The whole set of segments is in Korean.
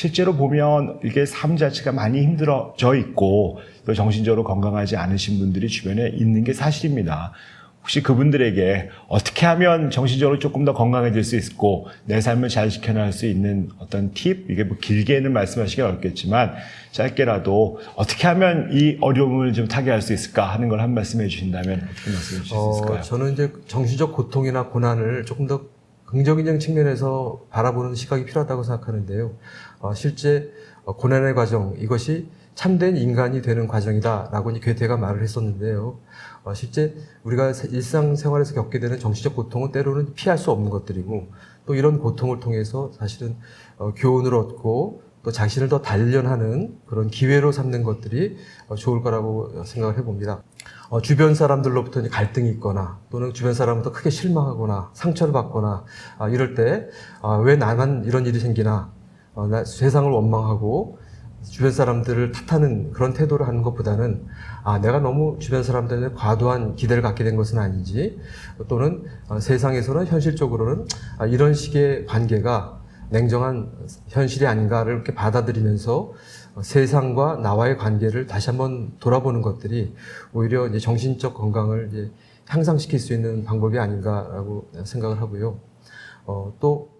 실제로 보면 이게 삶 자체가 많이 힘들어져 있고 또 정신적으로 건강하지 않으신 분들이 주변에 있는 게 사실입니다. 혹시 그분들에게 어떻게 하면 정신적으로 조금 더 건강해질 수 있고 내 삶을 잘 지켜나갈 수 있는 어떤 팁 이게 뭐 길게는 말씀하시기 어렵겠지만 짧게라도 어떻게 하면 이 어려움을 좀 타개할 수 있을까 하는 걸 한 말씀 해 주신다면 어떻게 말씀해 주실 수 어, 있을까요? 저는 이제 정신적 고통이나 고난을 조금 더 긍정적인 측면에서 바라보는 시각이 필요하다고 생각하는데요. 어, 실제 어, 고난의 과정 이것이 참된 인간이 되는 과정이다라고 괴테가 말을 했었는데요. 어, 실제 우리가 세- 일상생활에서 겪게 되는 정신적 고통은 때로는 피할 수 없는 것들이고 또 이런 고통을 통해서 사실은 어, 교훈을 얻고 또 자신을 더 단련하는 그런 기회로 삼는 것들이 어, 좋을 거라고 생각을 해봅니다. 어, 주변 사람들로부터 갈등이 있거나 또는 주변 사람부터 크게 실망하거나 상처를 받거나 아, 이럴 때 아, 왜 나만 이런 일이 생기나 어, 나 세상을 원망하고 주변 사람들을 탓하는 그런 태도를 하는 것보다는 아 내가 너무 주변 사람들에 과도한 기대를 갖게 된 것은 아닌지 또는 어, 세상에서는 현실적으로는 아, 이런 식의 관계가 냉정한 현실이 아닌가를 이렇게 받아들이면서 어, 세상과 나와의 관계를 다시 한번 돌아보는 것들이 오히려 이제 정신적 건강을 이제 향상시킬 수 있는 방법이 아닌가라고 생각을 하고요. 어, 또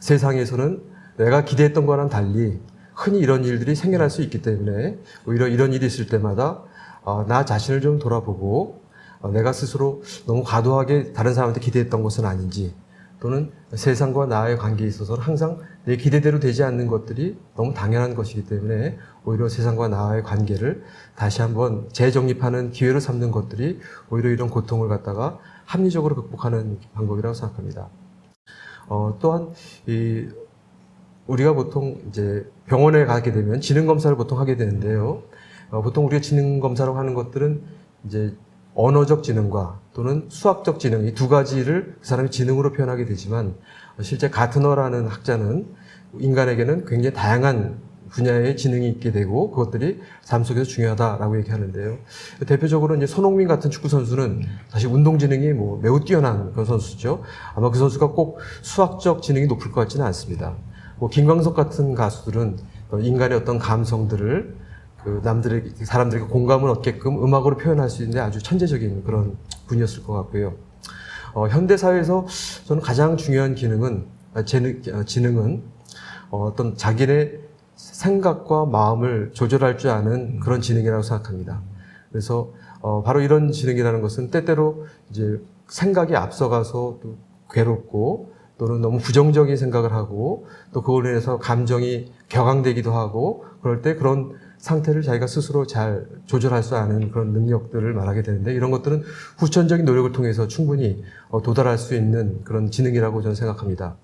세상에서는 내가 기대했던 거랑 달리 흔히 이런 일들이 생겨날 수 있기 때문에 오히려 이런 일이 있을 때마다 어, 나 자신을 좀 돌아보고 어, 내가 스스로 너무 과도하게 다른 사람한테 기대했던 것은 아닌지 또는 세상과 나의 관계에 있어서는 항상 내 기대대로 되지 않는 것들이 너무 당연한 것이기 때문에 오히려 세상과 나의 관계를 다시 한번 재정립하는 기회로 삼는 것들이 오히려 이런 고통을 갖다가 합리적으로 극복하는 방법이라고 생각합니다. 어, 또한 이 우리가 보통 이제 병원에 가게 되면 지능 검사를 보통 하게 되는데요. 어, 보통 우리가 지능 검사라고 하는 것들은 이제 언어적 지능과 또는 수학적 지능 이 두 가지를 그 사람이 지능으로 표현하게 되지만 어, 실제 가트너라는 학자는 인간에게는 굉장히 다양한 분야의 지능이 있게 되고 그것들이 삶 속에서 중요하다라고 얘기하는데요. 대표적으로 이제 손흥민 같은 축구 선수는 사실 운동 지능이 뭐 매우 뛰어난 그런 선수죠. 아마 그 선수가 꼭 수학적 지능이 높을 것 같지는 않습니다. 뭐 김광석 같은 가수들은 어, 인간의 어떤 감성들을 그 남들에게 사람들에게 공감을 얻게끔 음악으로 표현할 수 있는데 아주 천재적인 그런 분이었을 것 같고요. 어, 현대 사회에서 저는 가장 중요한 기능은 아, 재능, 어, 지능은 어, 어떤 자기의 생각과 마음을 조절할 줄 아는 그런 지능이라고 생각합니다. 그래서 어, 바로 이런 지능이라는 것은 때때로 이제 생각이 앞서가서 또 괴롭고 또는 너무 부정적인 생각을 하고 또 그걸로 인해서 감정이 격앙되기도 하고 그럴 때 그런 상태를 자기가 스스로 잘 조절할 수 아는 그런 능력들을 말하게 되는데 이런 것들은 후천적인 노력을 통해서 충분히 어, 도달할 수 있는 그런 지능이라고 저는 생각합니다.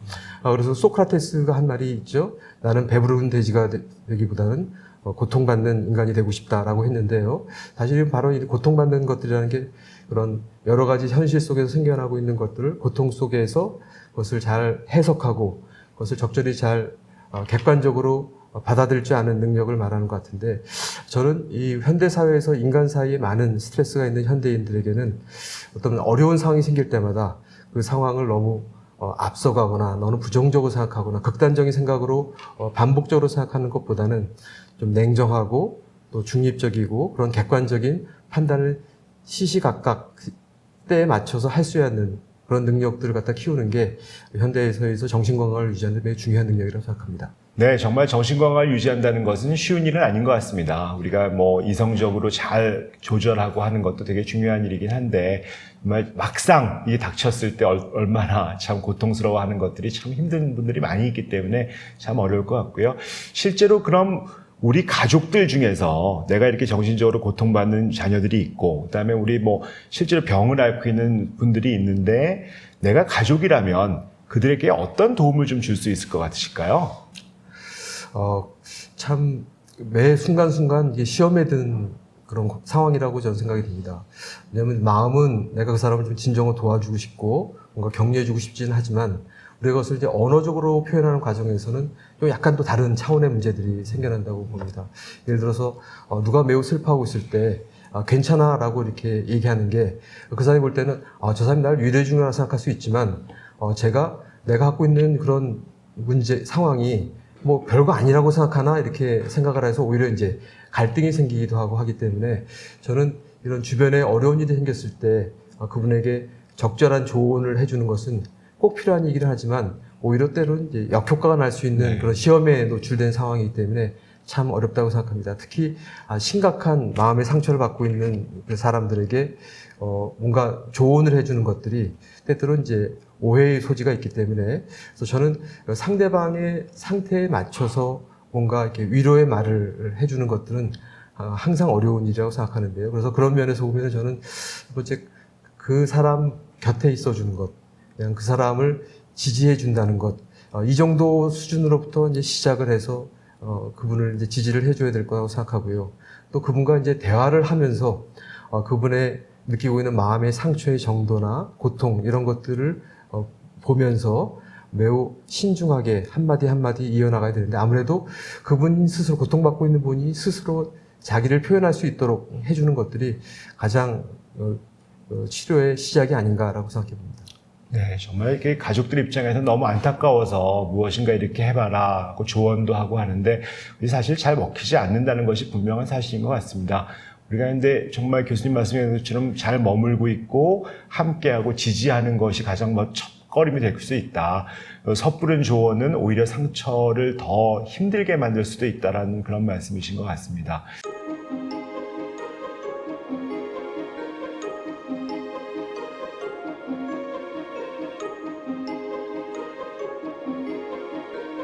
아, 그래서 소크라테스가 한 말이 있죠. 나는 배부른 돼지가 되- 되기보다는 어, 고통받는 인간이 되고 싶다라고 했는데요. 사실은 바로 이 고통받는 것들이라는 게 그런 여러 가지 현실 속에서 생겨나고 있는 것들을 고통 속에서 그것을 잘 해석하고 그것을 적절히 잘 어, 객관적으로 어, 받아들일 줄 아는 능력을 말하는 것 같은데 저는 이 현대 사회에서 인간 사이에 많은 스트레스가 있는 현대인들에게는 어떤 어려운 상황이 생길 때마다 그 상황을 너무 어, 앞서가거나 너무 부정적으로 생각하거나 극단적인 생각으로 어, 반복적으로 생각하는 것보다는 좀 냉정하고 또 중립적이고 그런 객관적인 판단을 시시각각 때에 맞춰서 할 수 있는 그런 능력들을 갖다 키우는 게 현대에서 정신 건강을 유지하는 데 매우 중요한 능력이라고 생각합니다. 네, 정말 정신건강을 유지한다는 것은 쉬운 일은 아닌 것 같습니다. 우리가 뭐 이성적으로 잘 조절하고 하는 것도 되게 중요한 일이긴 한데, 정말 막상 이게 닥쳤을 때 얼- 얼마나 참 고통스러워 하는 것들이 참 힘든 분들이 많이 있기 때문에 참 어려울 것 같고요. 실제로 그럼 우리 가족들 중에서 내가 이렇게 정신적으로 고통받는 자녀들이 있고, 그 다음에 우리 뭐 실제로 병을 앓고 있는 분들이 있는데, 내가 가족이라면 그들에게 어떤 도움을 좀 줄 수 있을 것 같으실까요? 어, 참, 매 순간순간 시험에 든 그런 상황이라고 저는 생각이 듭니다. 왜냐하면 마음은 내가 그 사람을 좀 진정으로 도와주고 싶고 뭔가 격려해주고 싶지는 하지만 그것을 이제 언어적으로 표현하는 과정에서는 또 약간 또 다른 차원의 문제들이 생겨난다고 봅니다. 예를 들어서 어, 누가 매우 슬퍼하고 있을 때 아, 괜찮아라고 이렇게 얘기하는 게 그 사람이 볼 때는 아, 저 사람이 나를 위로해 주는구나 생각할 수 있지만 어, 제가 내가 갖고 있는 그런 문제 상황이 뭐 별거 아니라고 생각하나 이렇게 생각을 해서 오히려 이제 갈등이 생기기도 하고 하기 때문에 저는 이런 주변에 어려운 일이 생겼을 때 아, 그분에게 적절한 조언을 해주는 것은 꼭 필요한 얘기를 하지만 오히려 때로는 이제 역효과가 날 수 있는 네. 그런 시험에 노출된 상황이기 때문에 참 어렵다고 생각합니다. 특히 아, 심각한 마음의 상처를 받고 있는 그 사람들에게 어, 뭔가 조언을 해주는 것들이 때때로 이제 오해의 소지가 있기 때문에 그래서 저는 상대방의 상태에 맞춰서 뭔가 이렇게 위로의 말을 해주는 것들은 아, 항상 어려운 일이라고 생각하는데요. 그래서 그런 면에서 보면 저는 첫 번째 그 사람 곁에 있어주는 것, 그냥 그 사람을 지지해 준다는 것, 어, 이 정도 수준으로부터 이제 시작을 해서 어, 그분을 이제 지지를 해줘야 될 거라고 생각하고요. 또 그분과 이제 대화를 하면서 어, 그분의 느끼고 있는 마음의 상처의 정도나 고통 이런 것들을 어, 보면서 매우 신중하게 한마디 한마디 이어나가야 되는데 아무래도 그분 스스로 고통받고 있는 분이 스스로 자기를 표현할 수 있도록 해주는 것들이 가장 어, 어, 치료의 시작이 아닌가라고 생각해 봅니다. 네, 정말 이게 가족들 입장에서 너무 안타까워서 무엇인가 이렇게 해봐라 하고 조언도 하고 하는데 사실 잘 먹히지 않는다는 것이 분명한 사실인 것 같습니다. 우리가 근데 정말 교수님 말씀하신 것처럼 잘 머물고 있고 함께하고 지지하는 것이 가장 뭐 첫걸음이 될 수 있다. 어, 섣부른 조언은 오히려 상처를 더 힘들게 만들 수도 있다라는 그런 말씀이신 것 같습니다.